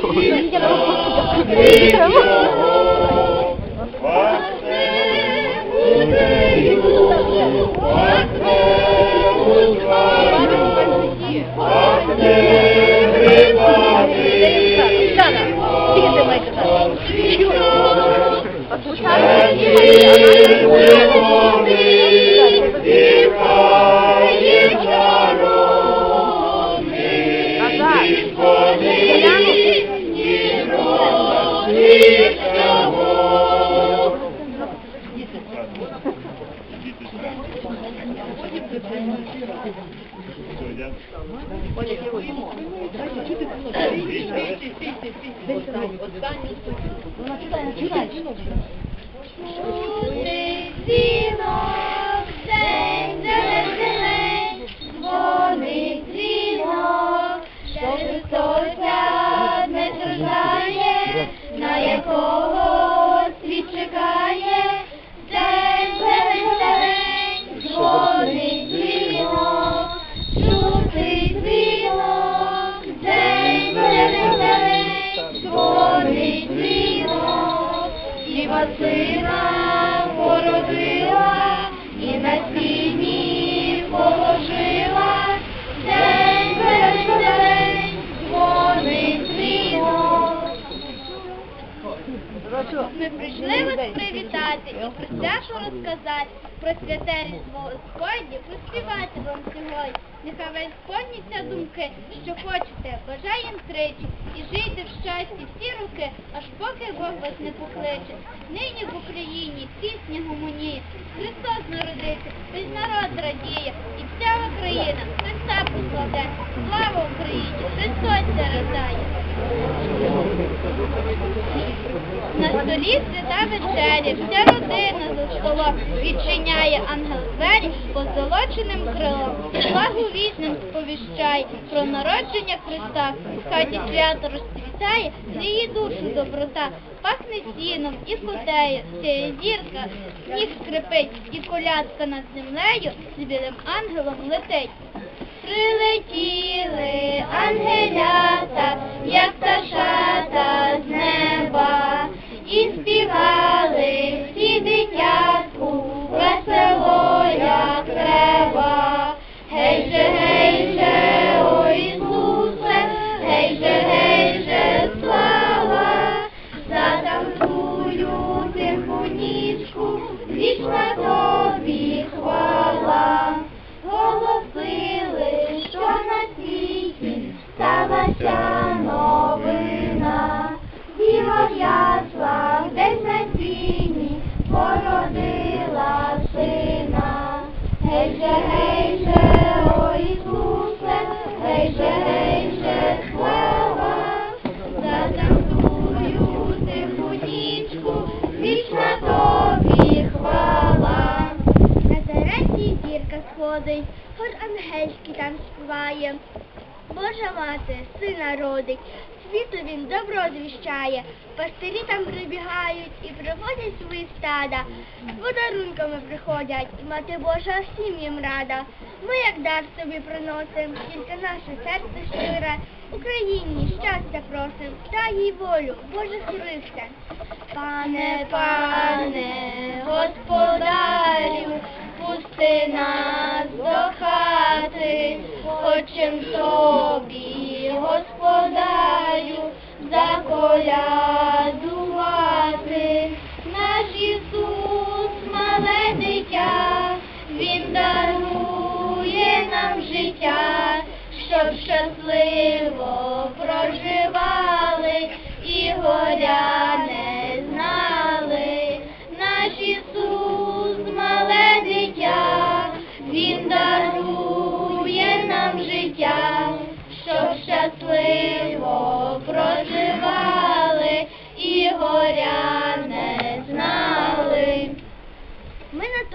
Послушайте, кухні ставить його. Чудний привітати і про свято розказати, про святе різдво Господнє, поспівати вам сьогодні. Нехай вам сповняться думки, що хочете, бажаєм тричі, і жийте в щасті всі роки, аж поки Бог вас не покличе. Нині в Україні пісня гомоніє, Христос народився, весь народ радіє, і вся Україна Христа покладе. Слава Україні! Христос зарождає! На столі свята вечеря, вся родина за столом відчиняє ангел двері позолоченим крилом. Благу вічним сповіщає про народження Христа. В хаті свято розцвітає, гріє душу доброта, пахне сіном і котею, сяє зірка, сніг скрипить, і колядка над землею з білим ангелом летить. Прилетіли ангелята, як пташата з неба, і співали всі дитятку, весело, співає. Божа мати, сина родить, світу він добро звіщає, пастирі там прибігають і приводять свої стада, з подарунками приходять, мати Божа всім їм рада. Ми як дар собі приносим, тільки наше серце щире, Україні щастя просим, дай їй волю, Боже Христе. Пане, пане, господарю, пусти нас до хати, хочем тобі, господарю, заколядувати. Наш Ісус, мале дитя, Він дарує нам життя, щоб щасливо проживали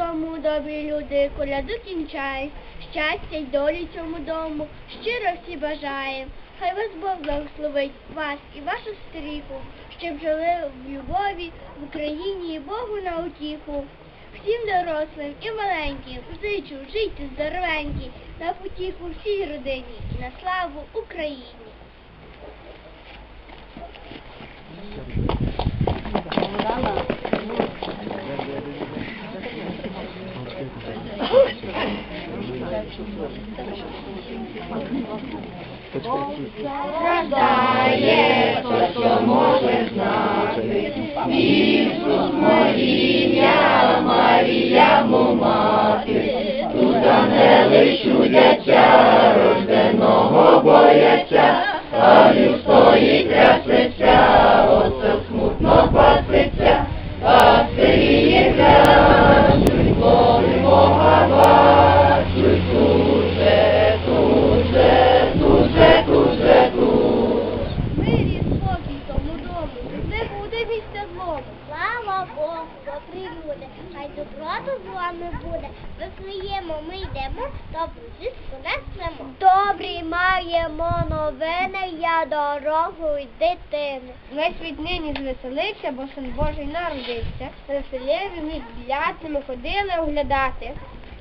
тому добрі люди коляду кінчають, щастя й долі цьому дому, щиро всі бажаємо. Хай вас Бог благословить вас і вашу стріху, щоб жили в любові, в Україні і Богу на утіху. Всім дорослим і маленьким зичу жити здоровенькі, на потіху всій родині і на славу Україні. Страждає, то що може знати, Ісус Марія, злому. Слава Богу, добрі люди, хай доброто з вами буде. Вифлеємо, ми йдемо, добру звістку несемо. Добрі маємо новини, я дорогу й дитини. Весь від нині звеселився, бо син Божий народився. Ми біляти, ми ходили оглядати.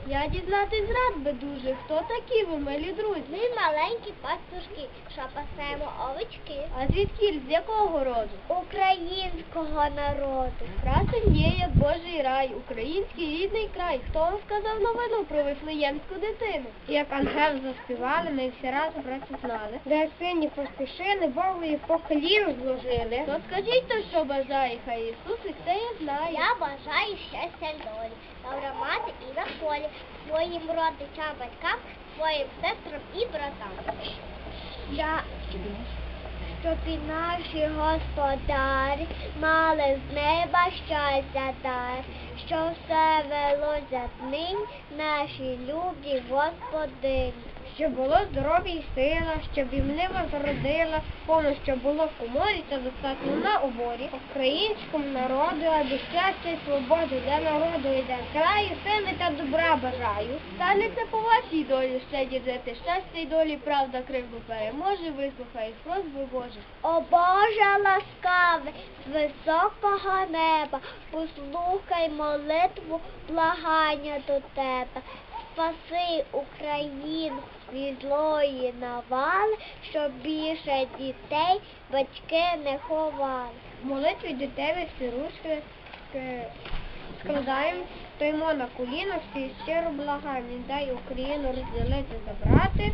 Я дізнатись рад би дуже, хто такі ви, милі друзі? Ми маленькі пастушки, що пасемо овечки. А звідкіль, з якого роду? Українського народу. Красень є, як Божий рай, український рідний край. Хто вам сказав новину про вифлеємську дитину? Як ангел заспівали, ми всі разом браття знали. Де сині поспішили, Богові по коліну зложили. То скажіть то, що бажає, хай Ісус і це я знаю. Я бажаю щастя долі, добра мати і на полі, своїм родичам, батькам, своїм сестрам і братам. Я, щоб і наші господарі мали з неба щастя дар, що все велося нині наші любі господині. Щоб було здоров'я і сила, щоб імлива зародила, повно, щоб було в коморі та достатньо на оборі. Українському народу, аби щастя і свободу для народу йде. Краю, сили та добра бажаю. Станеться по вашій долі ще дідети, щастя й долі, правда кривду переможе, вислухай просьби Боже. О Боже ласкавий, з високого неба, послухай молитву, благання до тебе. Спаси Україну від злої навали, щоб більше дітей батьки не ховали. Молитві до тебе ск- складаємо, стоїмо на коліна, всі щиро благаємо. Не дай Україну розділити, забрати,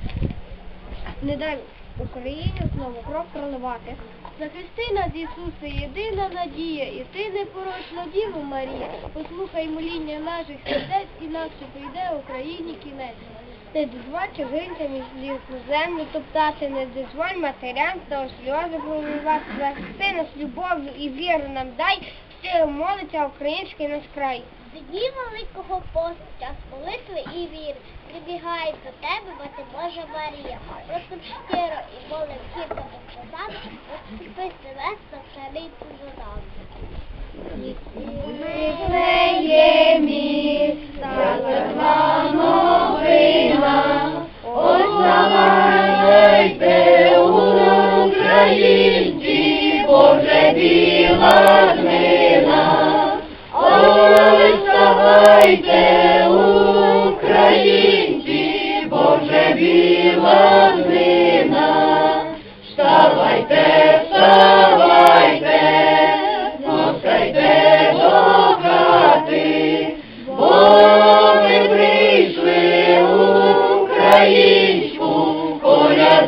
не дай Україні знову кров проливати. Захисти нас, Ісусе, єдина надія, і ти непорочна Діво Марія. Послухай моління наших сердець, інакше прийде Україні кінець. Не дозволь чужинцям і землю топтати, не дозволь матерям та сльози проливати. Захисти нас любов'ю і віру нам дай, щиро молиться український наш край. В дні Великого посту, час молитви і віри, прибігає до тебе, мати Божа Марія. Просим щиро і молим гірко сказати, розкріпи на пшеницю за нами. Вифлеємі стала новина,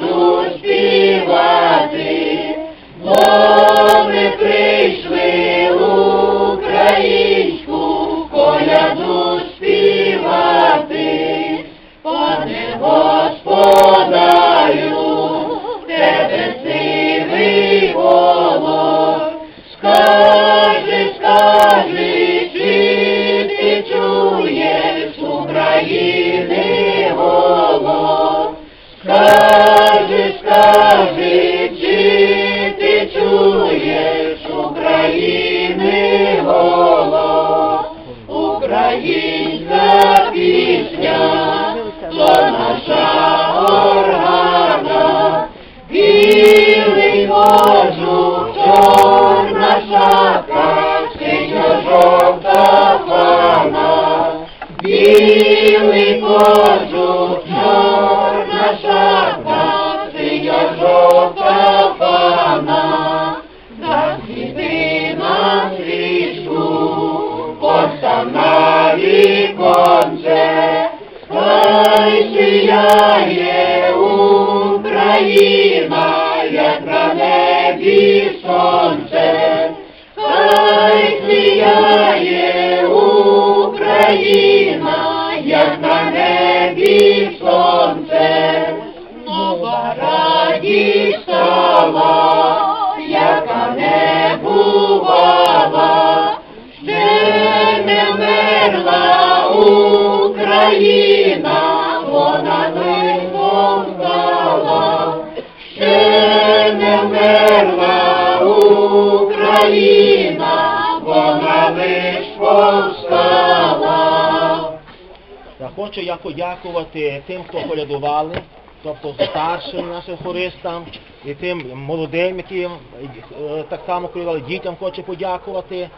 коляду сонце, хай сіяє Україна, як на небі сонце, нова радість стала, яка не бувала, ще не вмерла Україна, Україна, вона лиш повстала. Хочу я подякувати тим, хто порядували, тобто старшим нашим хористам і тим молодим, які е, так само керували, дітям хочу подякувати